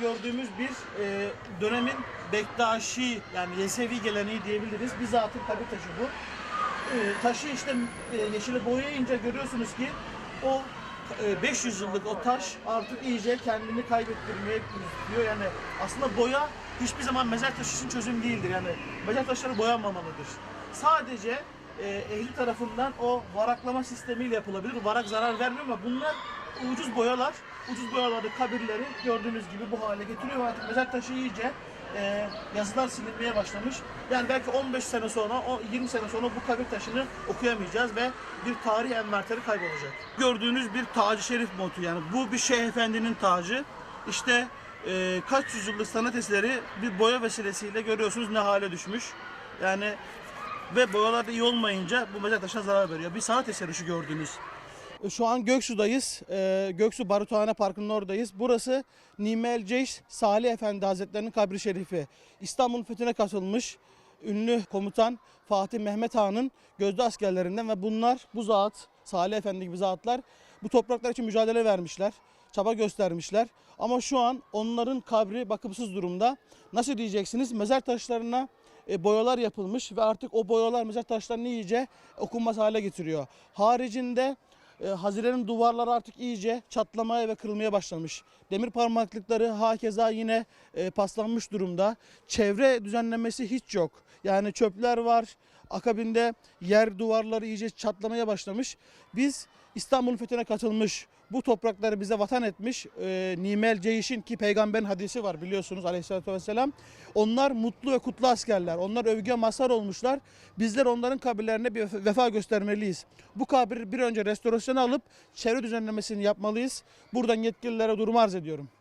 gördüğümüz bir e, dönemin Bektaşi yani Yesevi geleneği diyebiliriz. Bizatın kabir taşı bu. E, taşı işte e, yeşile boyayınca görüyorsunuz ki o e, 500 yıllık o taş artık iyice kendini kaybettirmeye istiyor. Yani aslında boya hiçbir zaman mezar taşı için çözüm değildir. Yani mezar taşları boyanmamalıdır. Sadece e, ehli tarafından o varaklama sistemiyle yapılabilir. Varak zarar vermiyor ama bunlar ucuz boyalar. Ucuz boyaları kabirleri gördüğünüz gibi bu hale getiriyor artık mezar taşı iyice e, yazılar silinmeye başlamış. Yani belki 15 sene sonra, o 20 sene sonra bu kabir taşını okuyamayacağız ve bir tarih envanteri kaybolacak. Gördüğünüz bir tacı şerif motu yani bu bir şeyh efendinin tacı. İşte e, kaç yüzyıllık sanat eseri bir boya vesilesiyle görüyorsunuz ne hale düşmüş. Yani ve boyalar da iyi olmayınca bu mezar taşına zarar veriyor. Bir sanat eseri şu gördüğünüz. Şu an Göksu'dayız. Ee, Göksu Baruthane Parkı'nın oradayız. Burası Nimel Ceyş Salih Efendi Hazretleri'nin kabri şerifi. İstanbul fethine katılmış ünlü komutan Fatih Mehmet Han'ın gözde askerlerinden ve bunlar bu zat Salih Efendi gibi zatlar bu topraklar için mücadele vermişler. Çaba göstermişler. Ama şu an onların kabri bakımsız durumda. Nasıl diyeceksiniz? Mezar taşlarına e, boyalar yapılmış ve artık o boyalar mezar taşlarını iyice okunmaz hale getiriyor. Haricinde e, Hazire'nin duvarları artık iyice çatlamaya ve kırılmaya başlamış. Demir parmaklıkları hakeza yine e, paslanmış durumda. Çevre düzenlemesi hiç yok. Yani çöpler var. Akabinde yer duvarları iyice çatlamaya başlamış. Biz İstanbul'un fethine katılmış, bu toprakları bize vatan etmiş e, Nimel Ceyş'in ki peygamberin hadisi var biliyorsunuz aleyhissalatü vesselam. Onlar mutlu ve kutlu askerler. Onlar övgüye mazhar olmuşlar. Bizler onların kabirlerine bir vefa göstermeliyiz. Bu kabir bir önce restorasyona alıp çevre düzenlemesini yapmalıyız. Buradan yetkililere durumu arz ediyorum.